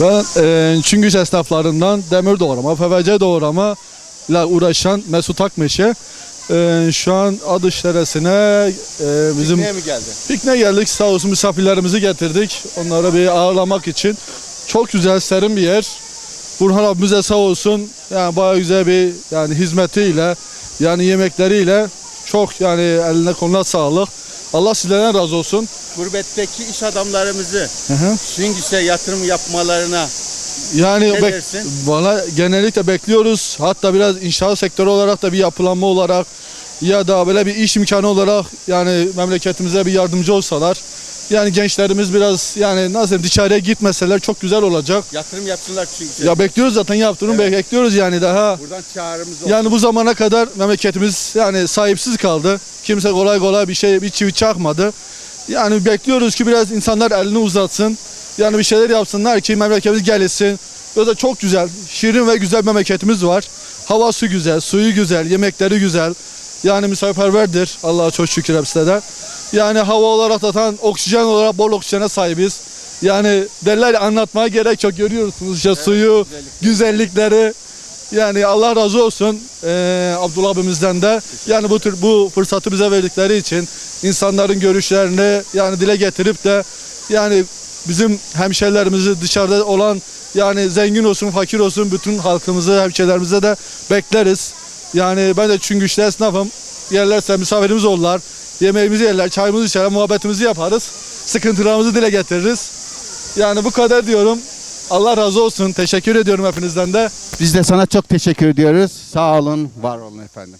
Ben e, Çüngüç esnaflarından demir doğrama, PVC doğrama ile uğraşan Mesut Akmeşe. E, şu an Adış Deresi'ne e, bizim Pikniğe mi geldi? pikniğe geldik. Sağ olsun misafirlerimizi getirdik. Onlara bir ağırlamak için. Çok güzel, serin bir yer. Burhan abimize sağ olsun. Yani bayağı güzel bir yani hizmetiyle, yani yemekleriyle çok yani eline koluna sağlık. Allah sizlerden razı olsun. Gurbetteki iş adamlarımızı Hı hı. Süngüs'e yatırım yapmalarına Yani Ne bek- dersin? Valla genellikle bekliyoruz. Hatta biraz inşaat sektörü olarak da bir yapılanma olarak ya da böyle bir iş imkanı olarak yani memleketimize bir yardımcı olsalar. Yani gençlerimiz biraz yani nasıl diyeyim, dışarıya gitmeseler çok güzel olacak. yatırım yapsınlar Süngüs'e. Ya bekliyoruz zaten yaptığını Evet. bekliyoruz yani daha. Buradan çağrımız olsun. Yani bu zamana kadar memleketimiz yani sahipsiz kaldı. Kimse kolay kolay bir şey bir çivi çakmadı. Yani bekliyoruz ki biraz insanlar elini uzatsın. Yani bir şeyler yapsınlar ki memleketimiz gelişsin. Böyle çok güzel, şirin ve güzel memleketimiz var. Havası güzel, suyu güzel, yemekleri güzel. Yani misafirperverdir. Allah'a çok şükür hepsine de. Yani hava olarak tam oksijen olarak bol oksijene sahibiz. Yani derler ya, anlatmaya gerek yok görüyorsunuz işte suyu, güzellikleri. Yani Allah razı olsun eee Abdullah abimizden de yani bu tür bu fırsatı bize verdikleri için insanların görüşlerini yani dile getirip de yani bizim hemşerilerimizi dışarıda olan yani zengin olsun fakir olsun bütün halkımızı hemşerilerimize de bekleriz. Yani ben de çünkü işte esnafım yerlerse misafirimiz olurlar. Yemeğimizi yerler, çayımızı içerler, muhabbetimizi yaparız. Sıkıntılarımızı dile getiririz. Yani bu kadar diyorum. Allah razı olsun. Teşekkür ediyorum hepinizden de. Biz de sana çok teşekkür ediyoruz. Sağ olun, var olun efendim.